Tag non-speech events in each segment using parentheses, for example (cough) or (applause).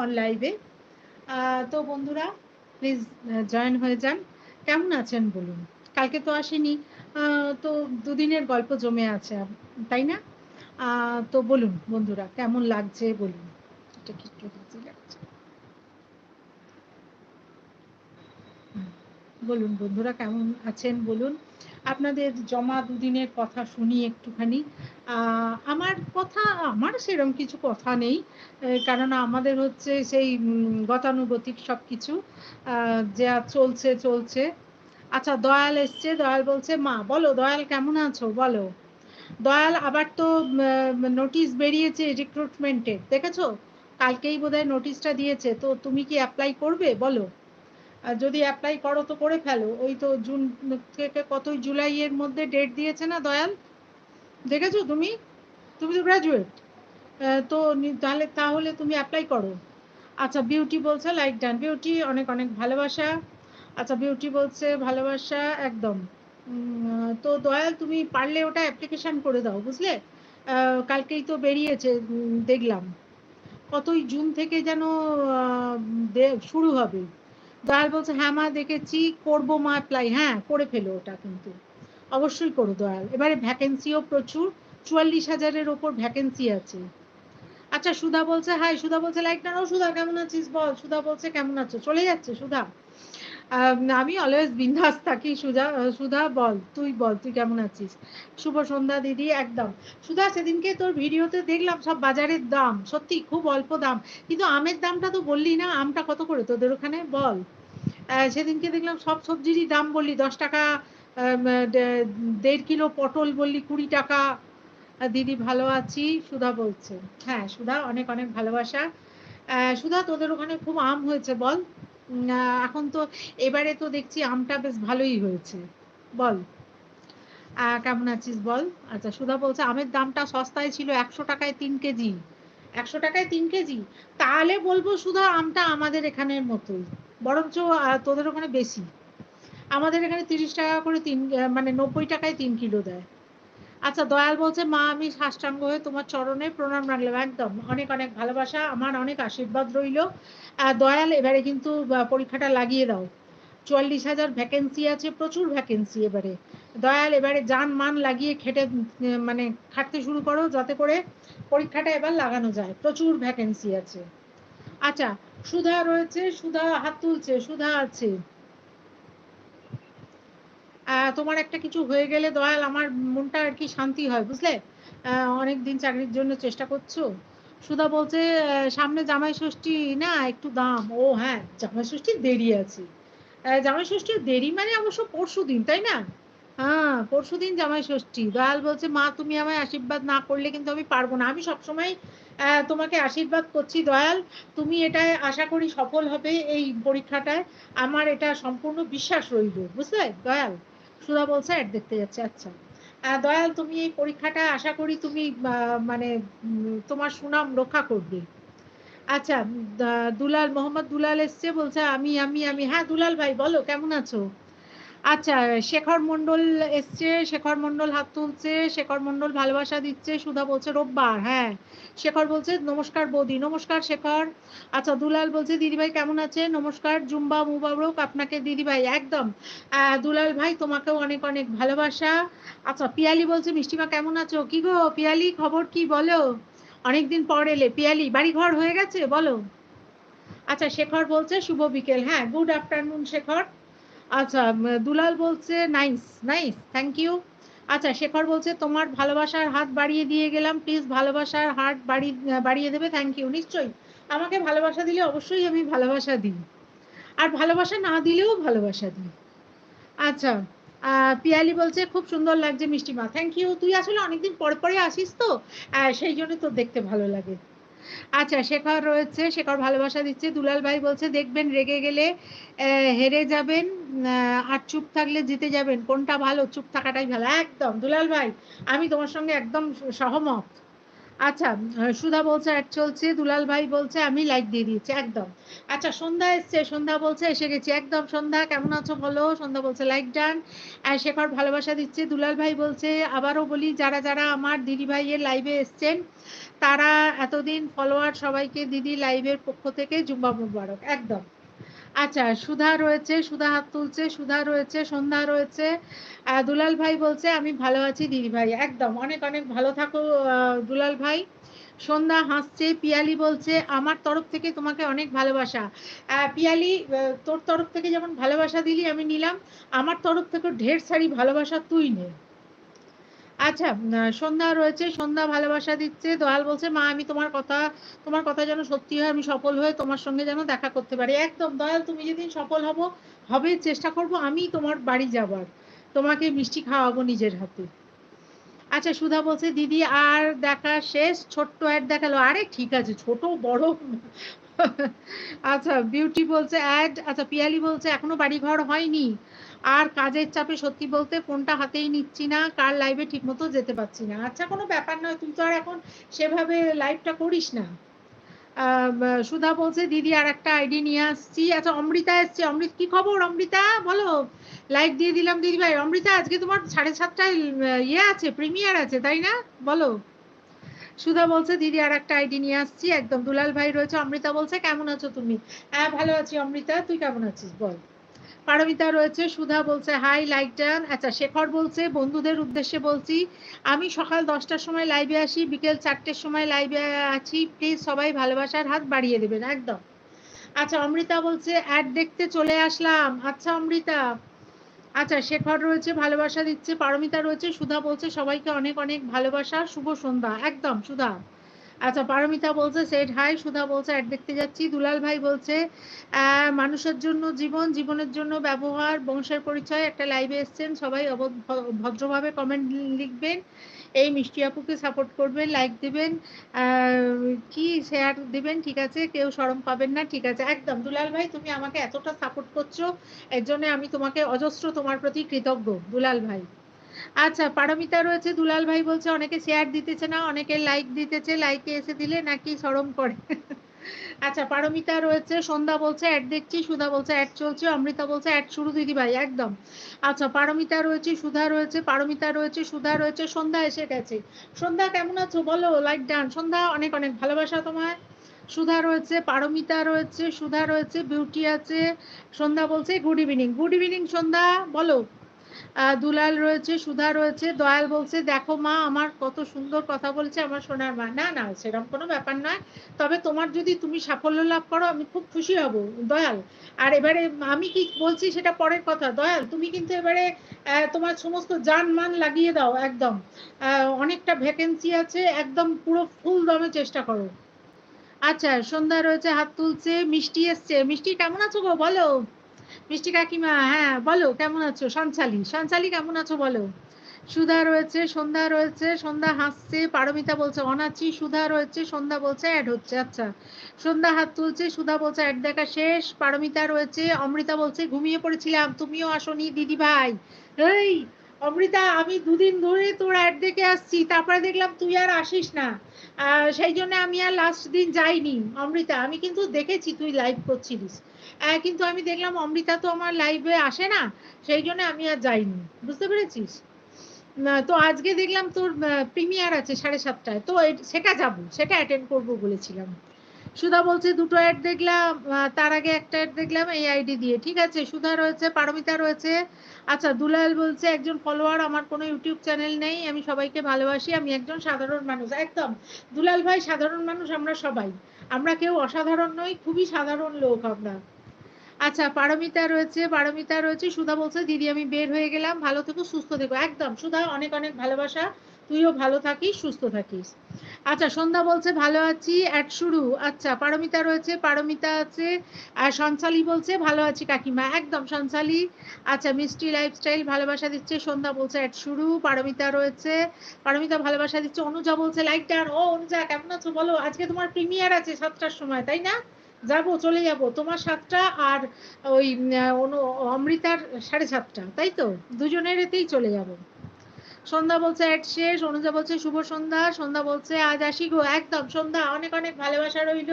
On লাইভে তো বন্ধুরা প্লিজ জয়েন হয়ে যান। কেমন আছেন বলুন? কালকে তো আসেনি। তো দুদিনের গল্প জমে আছে, তাই না? তো বলুন বন্ধুরা, কেমন লাগছে বলুন? বলুন বন্ধুরা, কেমন আছেন বলুন? আপনাদের জমা দুদিনের কথা শুনি একটুখানি। আমার কথা, আমার সেরকম কিছু কথা নেই কারণ আমাদের হচ্ছে সেই গতানুগতিক সব কিছু যা চলছে চলছে। আচ্ছা দয়াল এসছে, দয়াল বলছে, মা, বলো, দয়াল কেমন আছো? বলো। দয়াল আবার তো নোটিশ বেরিয়েছে রিক্রুটমেন্টের দেখেছ? কালকেই বোধহয় নোটিশটা দিয়েছে। তো তুমি কি অ্যাপ্লাই করবে? বলো। আর যদি অ্যাপ্লাই করো তো করে ফেলো। ওই তো জুন থেকে কতই জুলাইয়ের মধ্যে ডেট দিয়েছে না দয়াল? দেখেছ তুমি? তুমি তো গ্র্যাজুয়েট তো তাহলে তাহলে তুমি অ্যাপ্লাই করো। আচ্ছা বিউটি বলছে লাইক ডান বিউটি অনেক অনেক ভালোবাসা। আচ্ছা বিউটি বলছে, ভালোবাসা একদম। তো দয়াল, তুমি পারলে ওটা অ্যাপ্লিকেশন করে দাও, বুঝলে? কালকেই তো বেরিয়েছে দেখলাম। কতই জুন থেকে যেন শুরু হবে। দয়াল বলছে হ্যাঁ মা, দেখেছি, করব মা অ্যাপ্লাই হ্যাঁ করে ফেলো ওটা কিন্তু। অবশ্যই করো দয়াল এবারে ভ্যাকেন্সিও প্রচুর, চুয়াল্লিশ হাজারের ওপর ভ্যাকেন্সি আছে। আচ্ছা সুধা বলছে, হাই, সুধা বলছে, লাইক না সুধা, কেমন আছিস বল? সুধা বলছে, কেমন আছো? চলে যাচ্ছে, সুধা। আমি অলওয়েজ বিন্দাস থাকি। সুধা সুধা, বল। তুই বল, তুই কেমন আছিস? শুভ সন্ধ্যা, দিদি, একদম। সুধা, সেদিনকে তোর ভিডিওতে দেখলাম সব বাজারের দাম। সত্যি, খুব অল্প দাম। কিন্তু আমের দামটা তো বললি না, আমটা কত করে তোদের ওখানে? বল। সেদিনকে দেখলাম সব সবজিরই দাম বললি। দশ টাকা দেড় কিলো পটল বললি কুড়ি টাকা। দিদি, ভালো আছি। সুধা বলছে হ্যাঁ সুধা, অনেক অনেক ভালোবাসা। সুধা, তোদের ওখানে খুব আম হয়েছে, বল। এখন তো এবারে তো দেখছি আমটা বেশ ভালোই হয়েছে। বল। কেমন আছিস বল? আচ্ছা সুধা বলছে, আমের দামটা সস্তায় ছিল একশো টাকায় তিন কেজি। একশো টাকায় তিন কেজি? তাহলে বলব সুধা, আমটা আমাদের এখানের মতোই। বরঞ্চ তোদের ওখানে বেশি। আমাদের এখানে তিরিশ টাকা করে তিন মানে নব্বই টাকায় তিন কিলো দেয়। আচ্ছা দয়াল বলছে, মা, আমি সাষ্টাঙ্গ হয়ে তোমার চরণে প্রণাম রাখলাম। একদম, অনেক অনেক ভালোবাসা, আমার অনেক আশীর্বাদ রইল। দয়াল, এবারে কিন্তু পরীক্ষাটা লাগিয়ে দাও। চুয়াল্লিশ হাজার ভ্যাকেন্সি আছে, প্রচুর ভ্যাকেন্সি এবারে। দয়াল, এবারে যান, মান লাগিয়ে খেটে মানে খাটতে শুরু করো, যাতে করে পরীক্ষাটা এবার লাগানো যায়। প্রচুর ভ্যাকেন্সি আছে। আচ্ছা সুধা রয়েছে, সুধা হাত তুলছে, সুধা আছে। তোমার একটা কিছু হয়ে গেলে দয়াল, আমার মনটা আর কি শান্তি হয়, বুঝলে? অনেক দিন চাকরির জন্য চেষ্টা করছ। সুধা বলছে সামনে জামাই ষষ্ঠী না, একটু দাম। ও হ্যাঁ জামাই ষষ্ঠীর দেরি আছে। জামাই ষষ্ঠীর দেরি মানে অবশ্য পরশু দিন তাই না? হ্যাঁ পরশু দিন জামাই ষষ্ঠী। দয়াল বলছে, মা, তুমি আমায় আশীর্বাদ না করলে কিন্তু আমি পারব না। আমি সবসময় তোমাকে আশীর্বাদ করছি, দয়াল। তুমি এটায় আশা করি সফল হবে এই পরীক্ষাটায়। আমার এটা সম্পূর্ণ বিশ্বাস রইল, বুঝলে, দয়াল? সুধা বলছে অ্যাড দেখতে যাচ্ছে আচ্ছা। দয়াল, তুমি এই পরীক্ষাটা আশা করি তুমি মানে তোমার সুনাম রক্ষা করবে। আচ্ছা দুলাল, মোহাম্মদ দুলাল এসছে, বলছে, আমি আমি আমি। হ্যাঁ দুলাল ভাই, বলো, কেমন আছো? আচ্ছা শেখর মন্ডল এসছে, শেখর মন্ডল হাত তুলছে, শেখর মন্ডল ভালোবাসা দিচ্ছে, সুধা বলছে রোববার হ্যাঁ। শেখর বলছে, নমস্কার বৌদি, নমস্কার শেখর। আচ্ছা দুলাল বলছে, দিদিভাই কেমন আছে? নমস্কার, জুম্বা মুবারক, আপনাকে দিদিভাই, একদম। দুলাল ভাই, তোমাকেও অনেক অনেক ভালোবাসা। আচ্ছা পিয়ালি বলছে, মিষ্টিমা, কেমন আছো? কি গো, পিয়ালি, খবর কি বলো? অনেকদিন পর এলে, পিয়ালি বাড়ি ঘর হয়ে গেছে, বলো। আচ্ছা শেখর বলছে, শুভ বিকেল। হ্যাঁ গুড আফটারনুন, শেখর। আচ্ছা দুলাল বলছে নাইস নাইস থ্যাংক ইউ আচ্ছা শেখর বলছে, তোমার ভালোবাসার হাত বাড়িয়ে দিয়ে গেলাম প্লিজ ভালোবাসার হাত বাড়ি, বাড়িয়ে দেবে থ্যাংক ইউ নিশ্চয়ই, আমাকে ভালোবাসা দিলে অবশ্যই আমি ভালোবাসা দিই। আর ভালোবাসা না দিলেও ভালোবাসা দিই। আচ্ছা পিয়ালি বলছে, খুব সুন্দর লাগছে মিষ্টিমা থ্যাংক ইউ তুই আসলে অনেকদিন পরে পরে আসিস তো সেই জন্য তোর দেখতে ভালো লাগে। আচ্ছা শেখর রয়েছে, শেখর ভালোবাসা দিচ্ছে। দুলাল ভাই বলছে, দেখবেন, রেগে গেলে হেরে যাবেন আর চুপ থাকলে জিতে যাবেন। কোনটা ভালো? চুপ থাকাটাই ভালো। একদম, দুলাল ভাই, আমি তোমার সঙ্গে একদম সহমত। আচ্ছা সুধা বলছে, এক চলছে। দুলাল ভাই বলছে, আমি লাইক দিয়ে দিয়েছি। একদম। আচ্ছা সন্ধ্যা এসছে, সন্ধ্যা বলছে, এসে গেছি। একদম, সন্ধ্যা, কেমন আছো বলো? সন্ধ্যা বলছে, লাইক ডান। আর শেখর ভালোবাসা দিচ্ছে। দুলাল ভাই বলছে, আবারও বলি, যারা যারা আমার দিদি ভাইয়ের লাইভে এসছেন তারা এতদিন ফলোয়ার সবাইকে দিদি লাইভের পক্ষ থেকে জুম্বা মুবারক, একদম। আচ্ছা সুধা রয়েছে, সুধা হাত তুলছে, সুধা রয়েছে, সন্ধ্যা রয়েছে। দুলাল ভাই বলছে, আমি ভালো আছি দিদি ভাই। একদম, অনেক অনেক ভালো থাকো দুলাল ভাই। সন্ধ্যা হাসছে, পিয়ালি বলছে, আমার তরফ থেকে তোমাকে অনেক ভালোবাসা। পিয়ালি তোর তরফ থেকে যেমন ভালোবাসা দিলি, আমি নিলাম। আমার তরফ থেকে ঢের সারি ভালোবাসা তুই নে। আচ্ছা সন্ধ্যা রয়েছে, সন্ধ্যা ভালোবাসা দিচ্ছে দয়াল বলছে, মা, আমি তোমার কথা তোমার কথা যেন সত্যি হয়, আমি সফল হয়ে তোমার সঙ্গে যেন দেখা করতে পারি। একদম, দয়াল, তুমি যেদিন সফল হব, হবে, চেষ্টা করব, আমি তোমার বাড়ি যাবার। তোমাকে মিষ্টি খাওয়াবো নিজের হাতে। আচ্ছা সুধা বলছে, দিদি, আর দেখা শেষ, ছোট্ট অ্যাড দেখাল। আরে, ঠিক আছে, ছোট, বড়। আচ্ছা বিউটি বলছে, অ্যাড আচ্ছা পিয়ালি বলছে, এখনও বাড়ি ঘর হয়নি। আর কাজের চাপে সত্যি বলতে ফোনটা হাতেই নিচ্ছি না, কার লাইভে ঠিক মতো যেতে পারছি না। আচ্ছা কোনো ব্যাপার নয়, তুই তো আর এখন সেভাবে লাইভটা করিস না। সুধা বলছে, দিদি, আর একটা আইডি নিয়ে আসছি। আচ্ছা অমৃতা এসছে। অমৃত, কি খবর অমৃতা? বলো। লাইক দিয়ে দিলাম, দিদি ভাই। অমৃতা, আজকে তোমার সাড়ে সাতটায় ইয়ে আছে প্রিমিয়ার আছে, তাই না? বলো। সুধা বলছে, দিদি, আর একটা আইডি নিয়ে আসছি। একদম, দুলাল ভাই রয়েছে। অমৃতা বলছে, কেমন আছো তুমি? হ্যাঁ ভালো আছি অমৃতা। তুই কেমন আছিস? বল। পারমিতা রয়েছে, সুধা বলছে হাই লাইক ডান আচ্ছা শেখর বলছে, বন্ধুদের উদ্দেশ্যে বলছি, আমি সকাল দশটার সময় লাইভে আসি, বিকেল চারটের সময় লাইভে আছি প্লিজ সবাই ভালোবাসার হাত বাড়িয়ে দেবেন, একদম। আচ্ছা অমৃতা বলছে অ্যাড দেখতে চলে আসলাম। আচ্ছা অমৃতা। আচ্ছা শেখর রয়েছে, ভালোবাসা দিচ্ছে, পারমিতা রয়েছে, সুধা বলছে, সবাইকে অনেক অনেক ভালোবাসা, শুভ সন্ধ্যা। একদম, সুধা। আচ্ছা পারমিতা বলছে সেট হাই সুধা বলছে অ্যাড দেখতে যাচ্ছি। দুলাল ভাই বলছে মানুষের জন্য জীবন, জীবনের জন্য ব্যবহার, বংশের পরিচয়, একটা লাইভে এসছেন, সবাই ভদ্রভাবে কমেন্ট লিখবেন, এই মিষ্টি আপুকে সাপোর্ট করবেন লাইক দেবেন কি শেয়ার দেবেন, ঠিক আছে, কেউ সরম পাবেন না, ঠিক আছে। একদম, দুলাল ভাই, তুমি আমাকে এতটা সাপোর্ট করছ, এর জন্য আমি তোমাকে অজস্র তোমার প্রতি কৃতজ্ঞ, দুলাল ভাই। আচ্ছা পারমিতা রয়েছে, দুলাল ভাই বলছে, অনেকে শেয়ার দিতেছে না, অনেকে লাইক দিতেছে লাইকে এসে দিলে নাকি সরম করে? (laughs) আচ্ছা পারমিতা রয়েছে, সন্ধ্যা বলছে অ্যাড দেখছি, সুধা বলছে অ্যাড চলছে, অমৃতা বলছে অ্যাড শুরু দিদি ভাই, একদম। আচ্ছা পারমিতা রয়েছে, সুধা রয়েছে, পারমিতা রয়েছে, সুধা রয়েছে, সন্ধ্যা এসে গেছে। সন্ধ্যা, কেমন আছো? বলো লাইক ডান সন্ধ্যা, অনেক অনেক ভালোবাসা তোমায়। সুধা রয়েছে, পারমিতা রয়েছে, সুধা রয়েছে বিউটি আছে। সন্ধ্যা বলছে good evening good evening Sandhya, বলো। দুলাল রয়েছে, সুধা রয়েছে। দয়াল বলছে, দেখো মা, আমার কত সুন্দর কথা বলছে আমার সোনার মা। না না, সেরকম কোনো ব্যাপার নয়। তবে তোমার যদি তুমি সাফল্য লাভ করো, আমি খুব খুশি হব। দয়াল, আর এবারে আমি কি বলছি সেটা পরের কথা। দয়াল, তুমি কিন্তু এবারে তোমার সমস্ত যান মান লাগিয়ে দাও, একদম। অনেকটা ভ্যাকেন্সি আছে, একদম পুরো ফুল দমে চেষ্টা করো। আচ্ছা সন্ধ্যা রয়েছে, হাত তুলছে, মিষ্টি এসছে। মিষ্টি, কেমন আছো গো? বলো। মিষ্টি কাকিমা হ্যাঁ বলো, কেমন আছো? সঞ্চালি সঞ্চালি, কেমন আছো বলো? সুধা রয়েছে, সন্ধ্যা রয়েছে, সন্ধ্যা হাসছে, পারমিতা বলছে অনাচি, সুধা রয়েছে, সন্ধ্যা বলছে অ্যাড হচ্ছে আচ্ছা। সন্ধ্যা হাত তুলছে, সুধা বলছে অ্যাড দেখা শেষ, পারমিতা রয়েছে, অমৃতা বলছে ঘুমিয়ে পড়েছিলাম, তুমিও আসনি, দিদি ভাই। এই অমৃতা, আমি দুদিন ধরে তোর অ্যাড দেখে আসছি, তারপরে দেখলাম তুই আর আসিস না। সেই জন্য আমি আর লাস্ট দিন যাইনি, অমৃতা। আমি কিন্তু দেখেছি তুই লাইভ করছিলিস। কিন্তু আমি দেখলাম অমৃতা তো আমার লাইভে আসে না, সেই জন্য আমি আর যাইনি। বুঝতে পেরেছিস? তো আজকে দেখলাম তোর প্রিমিয়ার আছে সাড়ে সাতটায়। তো সেটা যাব, সেটা অ্যাটেন্ড করব বলেছিলাম। সুধা বলছে, দুটো অ্যাড দেখলাম তার আগে একটা অ্যাড দেখলাম, এই আইডি দিয়ে। ঠিক আছে, সুধা রয়েছে, পারমিতা রয়েছে। আচ্ছা দুলাল বলছে, একজন ফলোয়ার আমার কোনো ইউটিউব চ্যানেল নেই, আমি সবাইকে ভালোবাসি, আমি একজন সাধারণ মানুষ। একদম। দুলাল ভাই, সাধারণ মানুষ আমরা সবাই। আমরা কেউ অসাধারণ নই, খুবই সাধারণ লোক আমরা। আচ্ছা পারমিতা রয়েছে পারমিতা রয়েছে, সুধা বলছে, দিদি, আমি বের হয়ে গেলাম, ভালো থেকো, সুস্থ থেকো। একদম, সুধা, অনেক অনেক ভালোবাসা। তুইও ভালো থাকিস, সুস্থ থাকিস। আচ্ছা সন্ধ্যা বলছে, ভালো আছি অ্যাড শুরু। আচ্ছা পারমিতা রয়েছে, পারমিতা আছে, আর সঞ্চালি বলছে, ভালো আছি কাকিমা। একদম, সঞ্চালি। আচ্ছা মিষ্টি লাইফস্টাইল ভালোবাসা দিচ্ছে, সন্ধ্যা বলছে অ্যাড শুরু। পারমিতা রয়েছে, পারমিতা ভালোবাসা দিচ্ছে, অনুজা বলছে লাইক ডান ও, অনুজা, কেমন আছো বলো? আজকে তোমার প্রিমিয়ার আছে সাতটার সময়, তাই না? যাব, চলে যাব, তোমার সাতটা আর ওই অমৃতার সাড়ে সাতটা, তাই তো? দুজনের এতেই চলে যাব। সন্ধ্যা বলছে অ্যাড শেষ, অনুজা বলছে শুভ সন্ধ্যা সন্ধ্যা বলছে আজ আসি গো, একদম সন্ধ্যা, অনেক অনেক ভালোবাসা রইল।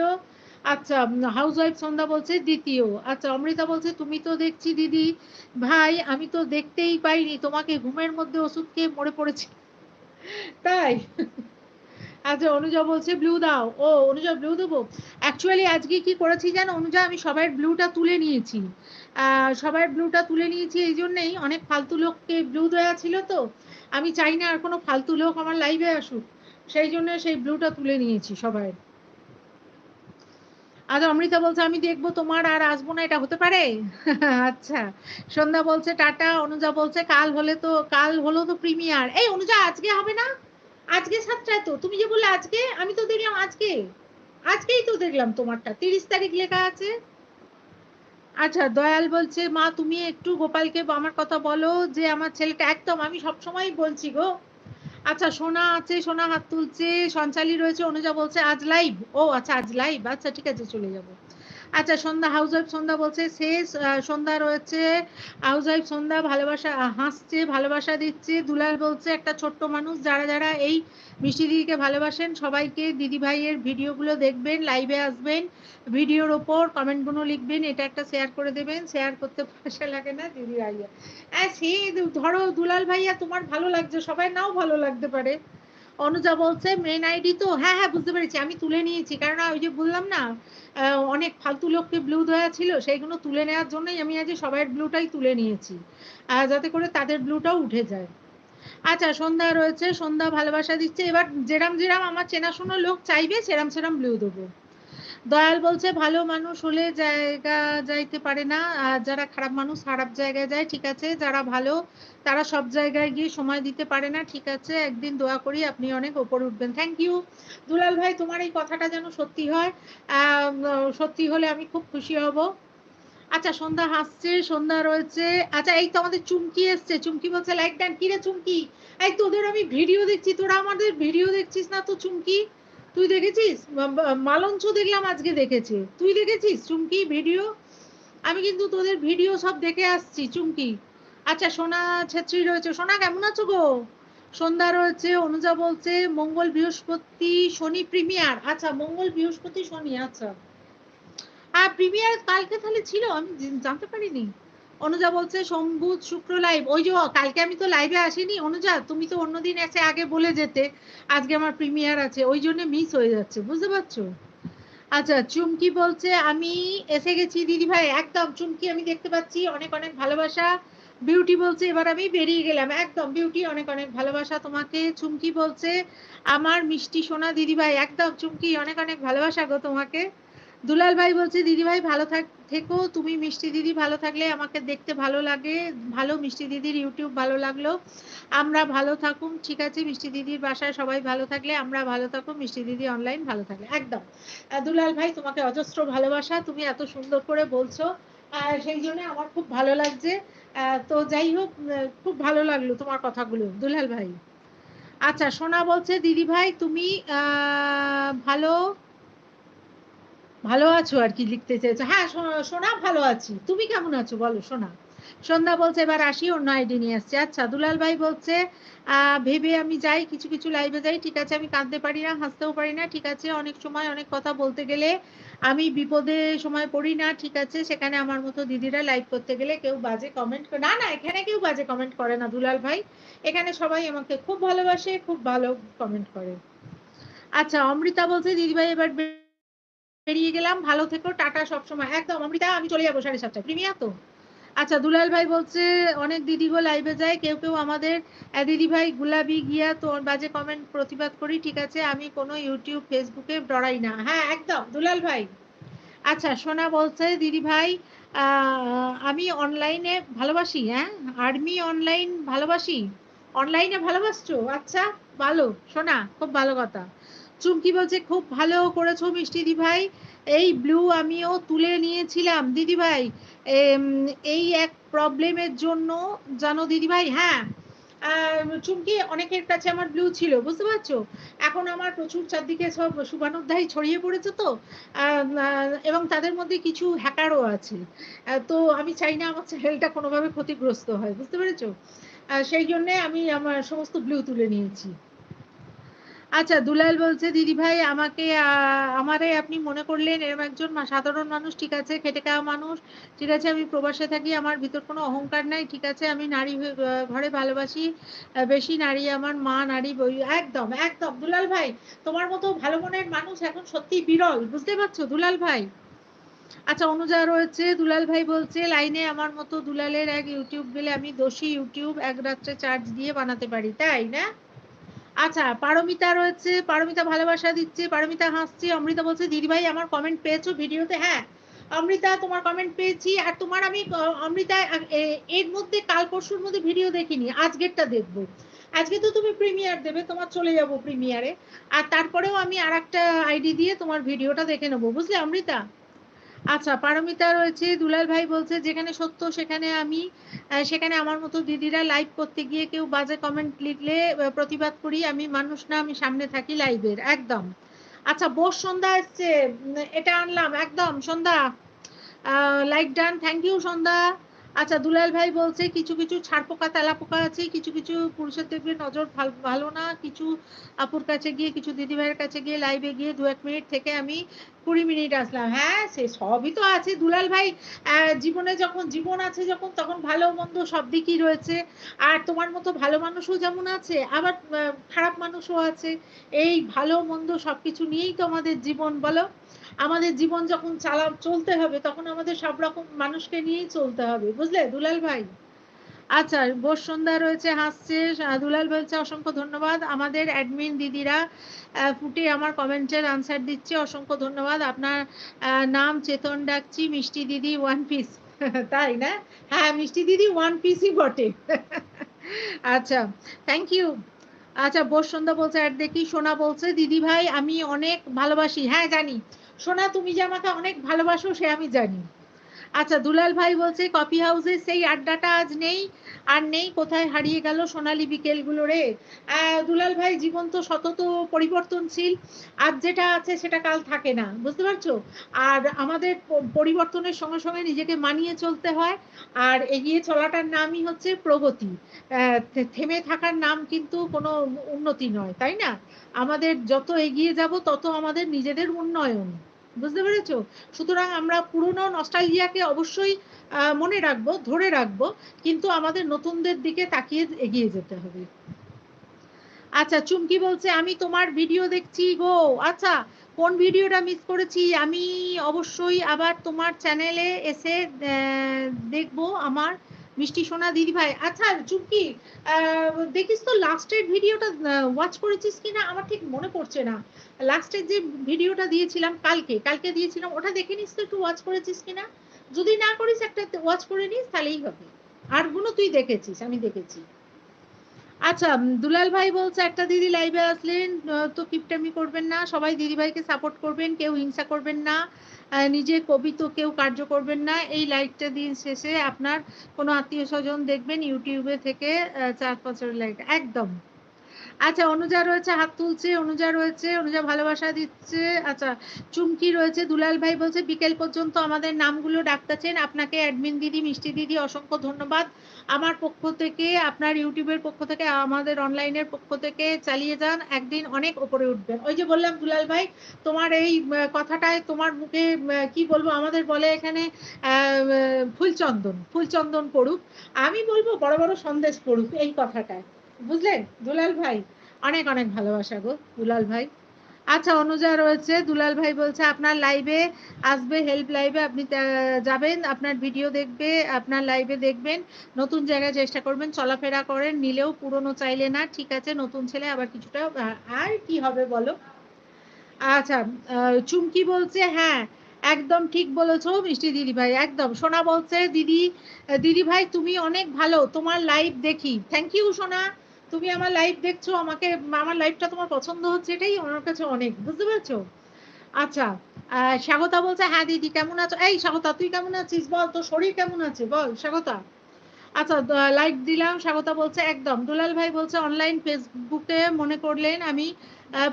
আচ্ছা হাউস ওয়াইফ সন্ধ্যা বলছে দ্বিতীয় আচ্ছা অমৃতা বলছে তুমি তো দেখছি দিদি, ভাই, আমি তো দেখতেই পাইনি, তোমাকে ঘুমের মধ্যে ওষুধ খেয়ে মরে পড়েছি। তাই? আচ্ছা অনুজা বলছে ব্লু দাও। ও, অনুজা ব্লু দেবো? অ্যাকচুয়ালি আজকে কি করেছি জানো অনুজা? আমি সবার ব্লুটা তুলে নিয়েছি। সবার ব্লুটা তুলে নিয়েছি, এই জন্যেই অনেক ফালতু লোককে ব্লু দেওয়া ছিল তো। আমি চাই না আর কোনো ফালতু লোক আমার লাইভে আসুক। সেই জন্য সেই ব্লুটা তুলে নিয়েছি সবাই। আজ অমৃতা বলছে, আমি দেখব তোমার আর আসব না, এটা হতে পারে? (laughs) আচ্ছা। সন্ধ্যা বলছে, টাটা। অনুজা বলছে, কাল হলে তো, কাল হলো তো প্রিমিয়ার এই, অনুজা, আজকে হবে না? আজকে সাতটায় তো। তুমি যে বললে আজকে, আমি তো দেখলাম আজকে। আজকেই তো দেখলাম তোমারটা। তিরিশ তারিখ লেখা আছে। আচ্ছা দয়াল বলছে, মা, তুমি একটু গোপালকে আমার কথা বলো যে, আমার ছেলেটা একদম, আমি সবসময় বলছি গো। আচ্ছা সোনা আছে, সোনা হাত তুলছে, সঞ্চালী রয়েছে, অনুজা বলছে, আজ লাইভ ও আচ্ছা আজ লাইভ আচ্ছা ঠিক আছে, চলে যাব। আচ্ছা সন্ধ্যা হাউস ওয়াইফ সন্ধ্যা বলছে, শেষ সন্ধ্যা রয়েছে হাউস ওয়াইফ সন্ধ্যা ভালোবাসা হাসছে, ভালোবাসা দিচ্ছে। দুলাল বলছে, একটা ছোট্ট মানুষ, যারা যারা এই মিষ্টি দিদিকে ভালোবাসেন, সবাইকে দিদি ভাইয়ের ভিডিওগুলো দেখবেন লাইভে আসবেন। ভিডিওর ওপর কমেন্টগুলো লিখবেন, এটা একটা শেয়ার করে দেবেন। শেয়ার করতে পয়সা লাগে না দিদি ভাইয়া। হ্যাঁ সে ধরো, দুলাল ভাইয়া তোমার ভালো লাগছে, সবাই নাও ভালো লাগতে পারে। অনুজা বলছে মেন আইডি তো হ্যাঁ হ্যাঁ বুঝতে পেরেছি, আমি তুলে নিয়েছি। কারণ ওই যে বললাম না অনেক ফালতু লোককে ব্লু দেওয়া ছিল, সেইগুলো তুলে নেওয়ার জন্যই আমি আজ সবাই ব্লুটাই তুলে নিয়েছি যাতে করে তাদের ব্লুটাও উঠে যায়। আচ্ছা সন্ধ্যা রয়েছে, সন্ধ্যা ভালোবাসা দিচ্ছে, এবার যেরাম যেরাম আমার চেনাশোনা লোক চাইবে, সেরাম সেরাম ব্লু দেবো। দয়াল বলছে, ভালো মানুষ হলে জায়গা যাইতে পারে না। আর যারা খারাপ মানুষ, খারাপ জায়গায় যায়, ঠিক আছে। যারা ভালো, তারা সব জায়গায় গিয়ে সময় দিতে পারে না, ঠিক আছে। একদিন দোয়া করি, আপনি অনেক ওপরে উঠবেন। থ্যাংক ইউ দুলাল ভাই, তোমার এই কথাটা যেন সত্যি হয়। সত্যি হলে আমি খুব খুশি হব। আচ্ছা সন্ধ্যা হাসছে, সন্ধ্যা রয়েছে। আচ্ছা এই তো আমাদের চুমকি এসছে। চুমকি বলছে, লাইক দেন। কিরে চুমকি? এই তোদের আমি ভিডিও দেখছি। তোরা আমাদের ভিডিও দেখছিস না তো চুমকি? তুই দেখেছিস? মালঞ্চ দেখলাম আজকে দেখেছে। তুই দেখেছিস চুমকি ভিডিও? আমি কিন্তু তোদের ভিডিও সব দেখে আসছি, চুমকি। আচ্ছা সোনা ছেত্রী রয়েছে। সোনা, কেমন আছো গো? সন্ধ্যা রয়েছে, অনুজা বলছে, মঙ্গল বৃহস্পতি, শনি প্রিমিয়ার। আচ্ছা মঙ্গল বৃহস্পতি, শনি আচ্ছা। আর প্রিমিয়ার কালকে তাহলে ছিল? আমি জানতে পারিনি। অনুজা বলছে সম্বুধ শুক্র লাইভ ওই যে, কালকে আমি তো লাইভে আসিনি। অনুজা, তুমি তো অন্যদিন এসে আগে বলে যেতে। আজকে আমার প্রিমিয়ার আছে। ওই জন্য মিস হয়ে যাচ্ছে। বুঝতে পারছ? আচ্ছা চুমকি বলছে, আমি এসে গেছি, দিদি ভাই। একদম, চুমকি আমি দেখতে পাচ্ছি। অনেক অনেক ভালোবাসা। বিউটি বলছে, এবার আমি বেরিয়ে গেলাম। একদম বিউটি অনেক অনেক ভালোবাসা তোমাকে। চুমকি বলছে, আমার মিষ্টি সোনা, দিদি ভাই। একদম, চুমকি, অনেক অনেক ভালোবাসা গো তোমাকে। দুলাল ভাই বলছে, দিদি ভাই, ভালো থাক, থেকো। তুমি মিষ্টি দিদি, ভালো থাকলে আমাকে দেখতে ভালো লাগে। ভালো মিষ্টি দিদির ইউটিউব ভালো লাগল। আমরা ভালো থাকুন ঠিক আছে? মিষ্টি দিদির বাসায় সবাই ভালো থাকলে আমরা ভালো থাকুন মিষ্টি দিদি অনলাইন ভালো থাকলে। একদম। দুলাল ভাই, তোমাকে অজস্র ভালোবাসা। তুমি এত সুন্দর করে বলছো। সেই জন্য আমার খুব ভালো লাগছে। তো যাই হোক খুব ভালো লাগল তোমার কথাগুলো। দুলাল ভাই। আচ্ছা সোনা বলছে, দিদি ভাই, তুমি ভালো ভালো আছো আর কি লিখতে চেয়েছো? হ্যাঁ সোনা, ভালো আছি। তুমি কেমন আছো? বলো, সোনা। সন্ধ্যা বলছে, এবার আসি, অন্য আইডি নিয়ে আসছে আচ্ছা দুলাল ভাই বলছে ভেবে আমি যাই, কিছু কিছু লাইভে যাই। ঠিক আছে, আমি কাঁদতে পারি না, হাসতেও পারি না। ঠিক আছে, অনেক সময় অনেক কথা বলতে গেলে আমি বিপদে সময় পড়ি না। ঠিক আছে, সেখানে আমার মতো দিদিরা লাইভ করতে গেলে কেউ বাজে কমেন্ট না না, এখানে কেউ বাজে কমেন্ট করে না, দুলাল ভাই। এখানে সবাই আমাকে খুব ভালোবাসে, খুব ভালো কমেন্ট করে। আচ্ছা অমৃতা বলছে, দিদিভাই এবার বেরিয়ে গেলাম, ভালো থেকো, টাটা সবসময়। একদম, অমৃতা, আমি চলে যাব সাড়ে সাতটায়। প্রিমিয়া তো? আচ্ছা দুলাল ভাই বলছে, অনেক দিদি গো লাইভে যায়, কেউ কেউ আমাদের দিদি ভাই, গুলাবি, গিয়া তো বাজে কমেন্ট প্রতিবাদ করি, ঠিক আছে? আমি কোনো ইউটিউব ফেসবুকে ডরাই না। হ্যাঁ একদম, দুলাল ভাই। আচ্ছা সোনা বলছে, দিদি ভাই আমি অনলাইনে ভালোবাসি হ্যাঁ? আর্মি অনলাইন ভালোবাসি? অনলাইনে ভালোবাসছো? আচ্ছা ভালো। সোনা, খুব ভালো কথা। চুমকি বলছে, খুব ভালো করেছ মিষ্টি দি ভাই এই ব্লু আমিও তুলে নিয়েছিলাম। দিদি ভাই এই এক প্রবলেমের জন্য জানো দিদি ভাই হ্যাঁ চুমকি অনেকের কাছে আমার ব্লু ছিল, বুঝতে পারছ? এখন আমার প্রচুর চারদিকে সব শুভানুধ্যায়ী ছড়িয়ে পড়েছে তো এবং তাদের মধ্যে কিছু হ্যাকারও আছে। তো আমি চাই না আমার চ্যানেলটা কোনোভাবে ক্ষতিগ্রস্ত হয়, বুঝতে পেরেছ? সেই জন্যে আমি আমার সমস্ত ব্লু তুলে নিয়েছি। আচ্ছা দুলাল বলছে, দিদি ভাই, আমাকে আমারে আপনি মনে করলেন এরকম একজন সাধারণ মানুষ, ঠিক আছে, খেটে খাওয়া মানুষ, ঠিক আছে, আমি প্রবাসে থাকি, আমার ভিতর কোনো অহংকার নাই, ঠিক আছে, আমি নারী ঘরে ভালোবাসি বেশি নারী, আমার মা নারী একদম একদম, দুলাল ভাই, তোমার মতো ভালো মনের মানুষ এখন সত্যি বিরল, বুঝতে পারছ, দুলাল ভাই? আচ্ছা অনুজা রয়েছে, দুলাল ভাই বলছে, লাইনে আমার মতো দুলালের এক ইউটিউব গেলে আমি দোষী ইউটিউব এক রাত্রে চার্জ দিয়ে বানাতে পারি, তাই না? আচ্ছা পারমিতা রয়েছে, পারমিতা ভালোবাসা দিচ্ছে, পারমিতা হাসছে, অমৃতা বলছে দিদিভাই আমার কমেন্ট পেয়েছ ভিডিওতে? হ্যাঁ অমৃতা, তোমার কমেন্ট পেয়েছি, আর তোমার আমি অমৃতা এর মধ্যে, কাল পরশুর মধ্যে ভিডিও দেখিনি, আজকেরটা দেখব। আজকে তো তুমি প্রিমিয়ার দেবে, তোমার চলে যাব প্রিমিয়ারে আর তারপরেও আমি আর একটা আইডি দিয়ে তোমার ভিডিওটা দেখে নেব, বুঝলে অমৃতা? আচ্ছা পারমিতা রয়েছে, দুলাল ভাই বলছে, যেখানে সত্য সেখানে আমি সেখানে আমার মতো দিদিরা লাইভ করতে গিয়ে কেউ বাজে কমেন্ট লিখলে প্রতিবাদ করি, আমি মানুষ না, আমি সামনে থাকি লাইভের একদম। আচ্ছা বোস সন্ধ্যা এসছে এটা আনলাম, একদম, Sandhya. Like done thank you Sandhya. আচ্ছা দুলাল ভাই বলছে কিছু কিছু ছাড় পোকা তেলা পোকা আছে, কিছু কিছু পুরুষের দেখবে নজর ভালো না। কিছু আপুর কাছে গিয়ে, কিছু দিদি ভাইয়ের কাছে গিয়ে লাইভে গিয়ে দু এক মিনিট থেকে আমি কুড়ি মিনিট আসলাম। হ্যাঁ সে সবই তো আছে। দুলাল ভাই জীবনে যখন জীবন আছে যখন, তখন ভালো মন্দ সব দিকই রয়েছে। আর তোমার মতো ভালো মানুষও যেমন আছে, আবার খারাপ মানুষও আছে। এই ভালো, মন্দ সবকিছু নিয়েই তো আমাদের জীবন, বলো? আমাদের জীবন যখন চালা, চলতে হবে, তখন আমাদের সব রকম মানুষকে নিয়েই চলতে হবে, বুঝলে? দুলাল ভাই। আচ্ছা বোস সন্ধ্যা রয়েছে, হাসছে। দুলাল বলছে, অসংখ্য ধন্যবাদ। আমাদের অ্যাডমিন দিদিরা ফুটে আমার কমেন্টের আনসার দিচ্ছে। অসংখ্য ধন্যবাদ। আপনার নাম চেতন ডাকছি মিষ্টি দিদি ওয়ান পিস (laughs) তাই না? হ্যাঁ মিষ্টি দিদি ওয়ান পিসই বটে। (laughs) আচ্ছা থ্যাংক ইউ আচ্ছা বোস সন্ধ্যা বলছে, অ্যাড দেখি। সোনা বলছে, দিদি ভাই, আমি অনেক ভালোবাসি। হ্যাঁ জানি। সোনা, তুমি যে আমাকে অনেক ভালোবাসো, সে আমি জানি। আচ্ছা দুলাল ভাই বলছে কফি হাউসে সেই আড্ডাটা আজ নেই, আর নেই, কোথায় হারিয়ে গেল সোনালি বিকেলগুলো রে? দুলাল ভাই, জীবন তো সতত পরিবর্তনশীল, আজ যেটা আছে সেটা কাল থাকে না, বুঝতে পারছ? আর আমাদের পরিবর্তনের সঙ্গে সঙ্গে নিজেকে মানিয়ে চলতে হয়, আর এগিয়ে চলাটার নামই হচ্ছে প্রগতি। থেমে থাকার নাম কিন্তু কোনো উন্নতি নয়, তাই না? আমাদের যত এগিয়ে যাব, তত আমাদের নিজেদের উন্নয়ন। বুঝতে পেরেছ? সুতরাং আমরা পুরনো নস্টালজিয়াকে অবশ্যই মনে রাখব, ধরে রাখব, কিন্তু আমাদের নতুনদের দিকে তাকিয়ে এগিয়ে যেতে হবে। আচ্ছা চুমকি বলছে, আমি তোমার ভিডিও দেখছি গো। আচ্ছা কোন ভিডিওটা মিস করেছি? আমি অবশ্যই আবার তোমার চ্যানেলে এসে দেখব আমার মিষ্টি সোনা দিদি ভাই আচ্ছা চুমকি দেখিস তো লাস্টের ভিডিওটা ওয়াচ করেছিস কিনা? আমার ঠিক মনে পড়ছে না। লাস্টের যে ভিডিওটা দিয়েছিলাম কালকে কালকে দিয়েছিলাম, ওটা দেখে নিস তো একটু ওয়াচ করেছিস কিনা? যদি না করিস, একটা ওয়াচ করে নিস, তাহলেই হবে। আরগুলো তুই দেখেছিস, আমি দেখেছি। আচ্ছা দুলাল ভাই বলছে, একটা দিদি লাইভে আসলেন তো কিপটামি করবেন না। সবাই দিদি ভাইকে সাপোর্ট করবেন, কেউ হিংসা করবেন না। নিজে কবি তো কেউ কার্য করবেন না। এই লাইভটা দিন শেষে আপনার কোনো আত্মীয় স্বজন দেখবেন ইউটিউবে থেকে চার পাঁচের লাইট একদম। আচ্ছা অনুজা রয়েছে, হাত তুলছে, অনুজা রয়েছে, অনুজা ভালোবাসা দিচ্ছে আচ্ছা চুমকি রয়েছে, দুলাল ভাই বলছে, বিকেল পর্যন্ত আমাদের নামগুলো ডাকতেছেন আপনাকে অ্যাডমিন দিদি, মিষ্টি দিদি, অসংখ্য ধন্যবাদ। আমার পক্ষ থেকে, আপনার ইউটিউবের পক্ষ থেকে, আমাদের অনলাইনের পক্ষ থেকে চালিয়ে যান, একদিন অনেক ওপরে উঠবেন। ওই যে বললাম, দুলাল ভাই, তোমার এই কথাটায় তোমার মুখে কি বলব, আমাদের বলে এখানে ফুলচন্দন ফুলচন্দন পড়ুক। আমি বলব, বড় বড় সন্দেশ পড়ুক এই কথাটায়। বুঝলেন? দুলাল ভাই, অনেক অনেক ভালোবাসা গো, দুলাল ভাই। আচ্ছা অনুজা রয়েছে। দুলাল ভাই বলছে, আপনার লাইভে আসবে হেল্প লাইভে আপনি যাবেন, আপনার ভিডিও দেখবে, আপনার লাইভে দেখবেন, নতুন জায়গায় চেষ্টা করবেন, চলাফেরা করেন, নিলেও পুরনো চাইলে না, ঠিক আছে, নতুন ছেলে আবার কিছুটা আর কি হবে বলো? আচ্ছা চুমকি বলছে হ্যাঁ একদম ঠিক বলেছ মিষ্টি দিদি ভাই, একদম। সোনা বলছে, দিদি দিদি ভাই, তুমি অনেক ভালো, তোমার লাইভ দেখি। থ্যাংক ইউ সোনা। তুমি আমার লাইভ দেখছ, আমাকে, আমার লাইভটা তোমার পছন্দ হচ্ছে, এটাই আমার কাছে অনেক, বুঝতে পারছ? আচ্ছা স্বাগতা বলছে হ্যাঁ দিদি, কেমন আছো? এই স্বাগতা, তুই কেমন আছিস? বল, তোর শরীর কেমন আছে? বল, স্বাগতা। আচ্ছা লাইক দিলাম, স্বাগতা বলছে, একদম। দুলাল ভাই বলছে অনলাইন ফেসবুকে মনে করলেন আমি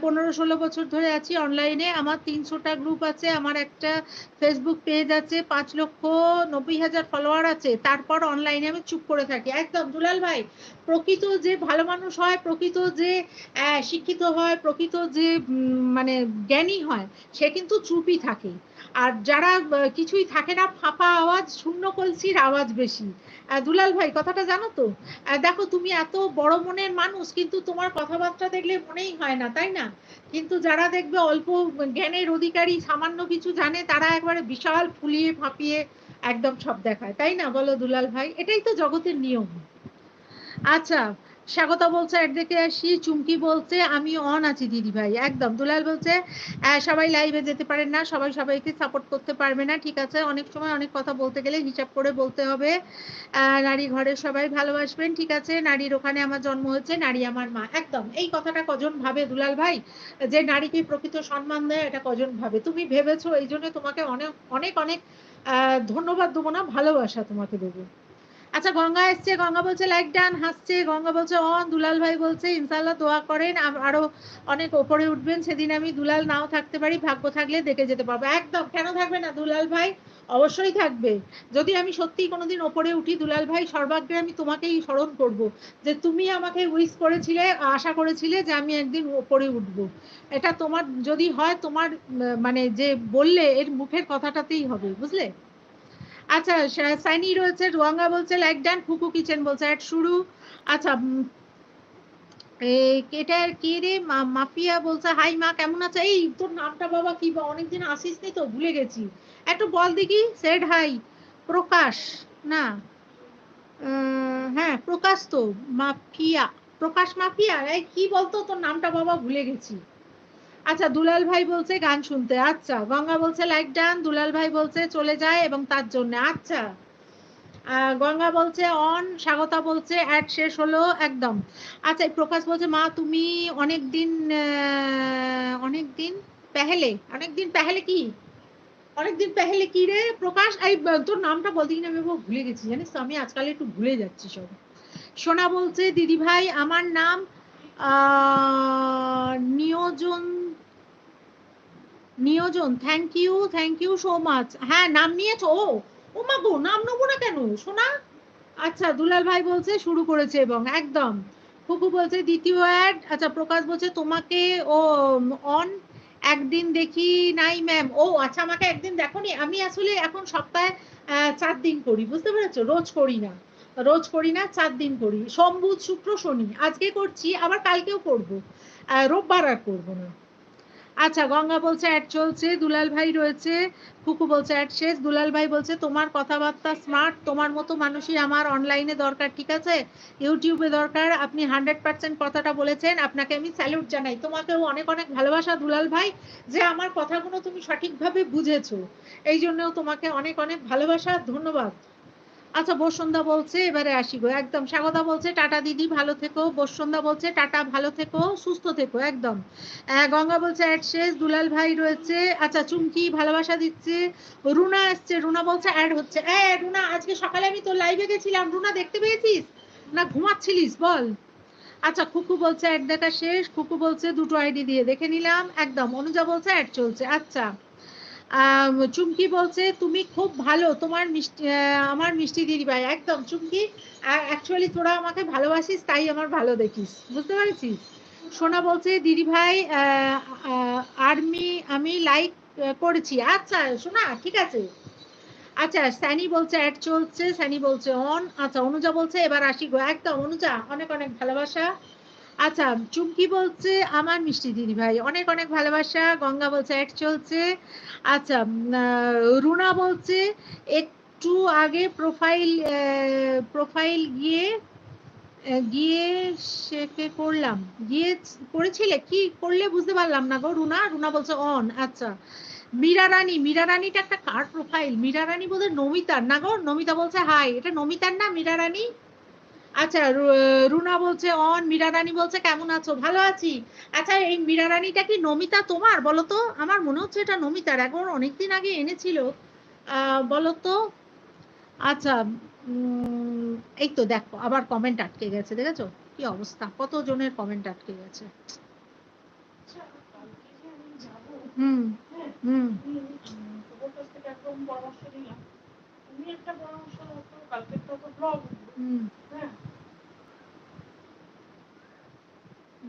পনেরো ষোলো বছর ধরে আছি অনলাইনে আমার তিনশোটা গ্রুপ আছে, আমার একটা ফেসবুক পেজ আছে, পাঁচ লক্ষ নব্বই হাজার ফলোয়ার আছে। তারপর অনলাইনে আমি চুপ করে থাকি। একদম, দুলাল ভাই, প্রকৃত যে ভালো মানুষ হয়, প্রকৃত যে শিক্ষিত হয়, প্রকৃত যে মানে জ্ঞানী হয়, সে কিন্তু চুপই থাকে। আর যারা কিছুই থাকে না, ফাঁপা আওয়াজ, শূন্য কলসির আওয়াজ বেশি। দুলাল ভাই, কথাটা জানো তো? দেখো, তুমি এত বড় মনের মানুষ, কিন্তু তোমার কথাবার্তা দেখলে মনেই হয় না, তাই না? কিন্তু যারা দেখবে অল্প জ্ঞানের অধিকারী, সামান্য কিছু জানে, তারা একবারে বিশাল ফুলিয়ে ফাঁপিয়ে একদম সব দেখায়, তাই না? বলো দুলাল ভাই, এটাই তো জগতের নিয়ম। আচ্ছা স্বাগত বলছে একদিকে আসি চুমকি বলছে, আমি অন আছি দিদি ভাই, একদম। দুলাল বলছে সবাই লাইভে যেতে পারেন না, সবাই সবাইকে সাপোর্ট করতে পারবে না, ঠিক আছে? অনেক সময় অনেক কথা বলতে গেলে হিসাব করে বলতে হবে। নারী ঘরের সবাই ভালোবাসবেন, ঠিক আছে? নারীর ওখানে আমার জন্ম হয়েছে, নারী আমার মা, একদম। এই কথাটা কজন ভাবে দুলাল ভাই? যে নারীকে প্রকৃত সম্মান দেয়, এটা কজন ভাবে? তুমি ভেবেছো, এই জন্য তোমাকে অনেক অনেক অনেক ধন্যবাদ দেবো না, ভালোবাসা তোমাকে দেবো। আচ্ছা গঙ্গা এসছে, গঙ্গা বলছে লাইক ডান হাসছে, গঙ্গা বলছে অন দুলাল ভাই বলছে ইনশাল্লাহ দোয়া করেন আরও অনেক ওপরে উঠবেন, সেদিন আমি দুলাল নাও থাকতে পারি, ভাগ্য থাকলে দেখে যেতে পারব। একদম, কেন থাকবে না দুলাল ভাই? অবশ্যই থাকবে। যদি আমি সত্যি কোনোদিন ওপরে উঠি, দুলাল ভাই, সর্বাগ্রে আমি তোমাকেই স্মরণ করব যে তুমি আমাকে উইস করেছিলে, আশা করেছিলে যে আমি একদিন ওপরে উঠবো। এটা তোমার, যদি হয় তোমার মানে যে বললে, এর মুখের কথাটাতেই হবে, বুঝলে? আচ্ছা সাইনি রয়েছে, রুয়াঙ্গা বলছে লাইক ডান ফুকু কিচেন বলছে অ্যাড শুরু. আচ্ছা এটা কে রে? মাফিয়া বলছে হাই মা, কেমন আছে? এই, তোর নামটা বাবা কি অনেকদিন আসিস নি তো, ভুলে গেছি। একটু বল দেখি সেড হাই প্রকাশ, না হ্যাঁ প্রকাশ তো, মাফিয়া, প্রকাশ মাফিয়া, এই কি বলতো, তোর নামটা বাবা ভুলে গেছি। আচ্ছা দুলাল ভাই বলছে গান শুনতে আচ্ছা। গঙ্গা বলছে লাইক ডান দুলাল ভাই বলছে, চলে যায় এবং তার জন্য। আচ্ছা। গঙ্গা বলছে অন স্বাগতা বলছে অ্যাড শেষ হলো, একদম। আচ্ছা প্রকাশ বলছে, মা, তুমি অনেক দিন অনেক দিন পেহেলে। অনেক দিন পেহেলে কি? অনেক দিন পেহেলে কি রে প্রকাশ? এই, তোর নামটা বলতে কিনা আমি ভুলে গেছি, জানিস তো, আমি আজকাল একটু ভুলে যাচ্ছি সব। সোনা বলছে, দিদি ভাই, আমার নাম Niyojan Niyojan thank you thank you so much হ্যাঁ নাম নিয়েছো? ও ও মা গো, নাম নেব না কেন? শোনা আচ্ছা দুলাল ভাই বলছে শুরু করেছে এবং একদম। ফুকু বলছে দ্বিতীয় অ্যাড আচ্ছা প্রকাশ বলছে তোমাকে, ও অন একদিন দেখি নাই ম্যাম ও আচ্ছা আমাকে একদিন দেখোনি। আমি আসলে এখন সপ্তাহে চার দিন করি, বুঝতে পেরেছ? রোজ করি না। রোজ করি না, চার দিন করি। সোম, বুধ, শুক্র, শনি। আজকে করছি, আবার কালকেও করব। রোববার আর করব না। আচ্ছা গঙ্গা বলছে অ্যাড চলছে, দুলাল ভাই রয়েছে কুকু বলছে অ্যাড শেষ, দুলাল ভাই বলছে, তোমার কথাবার্তা স্মার্ট তোমার মতো মানুষই আমার অনলাইনে দরকার, ঠিক আছে? ইউটিউবে দরকার, আপনি হান্ড্রেড পার্সেন্ট কথাটা বলেছেন, আপনাকে আমি স্যালুট জানাই। তোমাকেও অনেক অনেক ভালোবাসা, দুলাল ভাই, যে আমার কথাগুলো তুমি সঠিকভাবে বুঝেছ। এই জন্যও তোমাকে অনেক অনেক ভালোবাসা, ধন্যবাদ। আচ্ছা বসুন্ধা বলছে, এবারে আসি গো। একদম, স্বাগতা বলছে, টাটা দিদি, ভালো থেকো। বসুন্ধা বলছে, টাটা, ভালো থেকো, সুস্থ থেকো, একদম। গঙ্গা বলছে অ্যাড শেষ, দুলাল ভাই রয়েছে। আচ্ছা চুমকি ভালোবাসা দিচ্ছে, রুনা আসছে, রুনা বলছে, অ্যাড হচ্ছে। হ্যাঁ রুনা, আজকে সকালে আমি তো লাইভে গেছিলাম, রুনা দেখতে পেয়েছিস? না, ঘুমাচ্ছিলিস, বল। আচ্ছা খুকু বলছে অ্যাড দেখা শেষ, খুকু বলছে, দুটো আইডি দিয়ে দেখে নিলাম, একদম, অনুজা বলছে অ্যাড চলছে আচ্ছা। চুমকি বলছে, তুমি খুব ভালো, তোমার মিষ্টি আমার মিষ্টি দিদি ভাই, একদম, চুমকি অ্যাকচুয়ালি তোরা আমাকে ভালোবাসিস, তাই আমার ভালো দেখিস। বুঝতে পারছিস? সোনা বলছে, দিদি ভাই আর্মি, আমি লাইক করেছি। আচ্ছা সোনা, ঠিক আছে। আচ্ছা স্যানি বলছে অ্যাড চলছে। স্যানি বলছে অন আচ্ছা অনুজা বলছে, এবার আসি গো। একদম, অনুজা, অনেক অনেক ভালোবাসা। আচ্ছা চুমকি বলছে আমার মিষ্টি দিদি ভাই। অনেক অনেক ভালোবাসা। গঙ্গা বলছে, এক চলছে। আচ্ছা রুনা বলছে, একটু আগে প্রোফাইল প্রোফাইল গিয়ে গিয়ে শেখে করলাম। গিয়ে করেছিলে? কি করলে বুঝতে পারলাম না গো। রুনা রুনা বলছে অন আচ্ছা মীরা রানী। মীরা রানীটা একটা কার প্রোফাইল মীরা রানী বলতে নমিতার। না গো, নমিতা বলছে হাই এটা নমিতার না মীরা রানী? আচ্ছা রুনা বলছে, অন মীরা রানী বলছে, কেমন আছো? ভালো আছি। আচ্ছা এই মীরা রানীটা কি নমিতা তোমার? বলো তো আমার মনে হচ্ছে এটা নমিতার। এখন অনেকদিন আগে এনেছিল। বলো তো আচ্ছা এই তো দেখো, আবার কমেন্ট আটকে গেছে, দেখেছ? কি অবস্থা? কত জনের কমেন্ট আটকে গেছে? হুম হুম। হুম বল ব্লগ উঠবে হুম।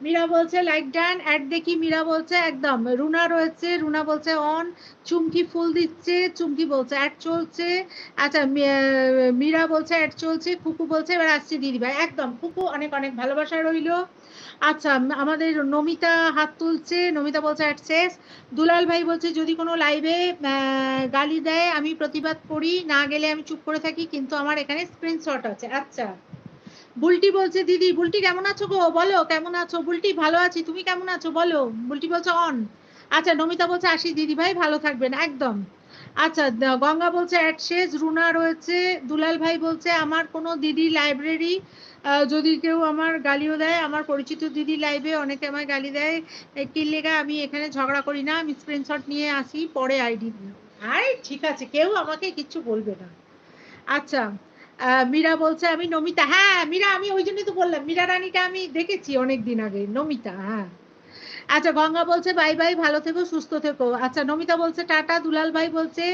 মীরা বলছে লাইক ডান অ্যাড দেখি। মীরা বলছে, একদম। রুনা রয়েছে, রুনা বলছে অন চুমকি ফুল দিচ্ছে, চুমকি বলছে অ্যাড চলছে। আচ্ছা মীরা বলছে অ্যাড চলছে। কুকু বলছে, এবার আসছে দিদি ভাই। একদম কুকু অনেক অনেক ভালোবাসা রইল। আচ্ছা আমাদের নমিতা হাত তুলছে, নমিতা বলছে অ্যাড শেষ। দুলাল ভাই বলছে, যদি কোনো লাইভে গালি দেয়, আমি প্রতিবাদ করি। না গেলে আমি চুপ করে থাকি, কিন্তু আমার এখানে স্ক্রিনশট আছে। আচ্ছা। বুলটি বলছে, দিদি, বুলটি কেমন আছো গো? বলো, কেমন আছো? বুলটি ভালো আছি, তুমি কেমন আছো? বলো, বুলটি বলছে, অন। আচ্ছা নমিতা বলছে, আসি দিদি ভাই, ভালো থাকবেন, একদম। আচ্ছা গঙ্গা বলছে অ্যাড শেষ রুনা রয়েছে। দুলাল ভাই বলছে, আমার কোনো দিদি লাইব্রেরি যদি কেউ আমার গালিও দেয়, আমার পরিচিত দিদি লাইভে অনেকে আমায় গালি দেয় কি লেগা, আমি এখানে ঝগড়া করি না, আমি স্ক্রিনশট নিয়ে আসি, পরে আইডি আরে ঠিক আছে, কেউ আমাকে কিচ্ছু বলবে না। আচ্ছা মীরা বলছে, আমি নমিতা। হ্যাঁ মীরা, আমি ওই জন্যই তো বললাম। মীরা রানীটা আমি দেখেছি অনেক দিন আগে, নমিতা হ্যাঁ। আচ্ছা গঙ্গা বলছে, বাই বাই, ভালো থেকো, সুস্থ থেকো। আচ্ছা নমিতা বলছে, টাটা। দুলাল ভাই বলছে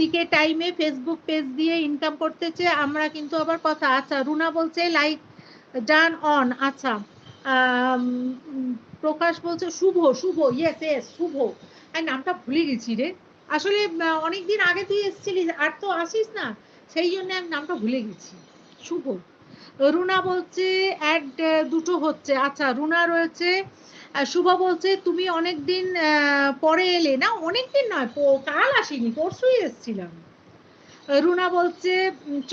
দিকে টাইমে ফেসবুক পেজ দিয়ে ইনকাম করতেছে আমরা কিন্তু আবার কথা। আচ্ছা রুনা বলছে লাইক ডান অন আচ্ছা প্রকাশ বলছে, শুভ শুভ ইয়েস ইয়েস শুভ। আর নামটা ভুলে গেছি রে। আসলে অনেক দিন আগে তুই এসেছিলিস, আর তো আসিস না। সেই জন্য আমি নামটা ভুলে গেছি। শুভ। রুনা বলছে অ্যাড দুটো হচ্ছে। আচ্ছা রুনা রয়েছে শুভ বলছে, তুমি অনেকদিন পরে এলে না? অনেকদিন নয় কাল আসিনি, পরশুই এসেছিলাম। রুনা বলছে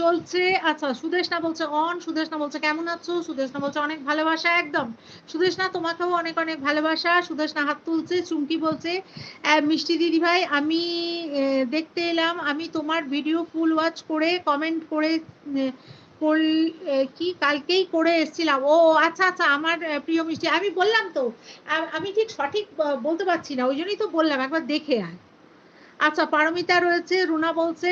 চলছে আচ্ছা সুদেশনা বলছে অন সুদেশনা বলছে কেমন আছো? সুদেশনা বলছে অনেক ভালোবাসা, একদম। সুদেশনা তোমাকেও অনেক অনেক ভালোবাসা। সুদেশনা হাত তুলছে, চুমকি বলছে মিষ্টি দিদি ভাই, আমি দেখতে এলাম, আমি তোমার ভিডিও ফুল ওয়াচ করে কমেন্ট করে কি, কালকেই করে এসেছিলাম। ও আচ্ছা আচ্ছা আমার প্রিয় মিষ্টি, আমি বললাম তো আমি ঠিক সঠিক বলতে পারছি না, ওই জন্যই তো বললাম, একবার দেখে আয়। আচ্ছা পারমিতা রয়েছে, রুনা বলছে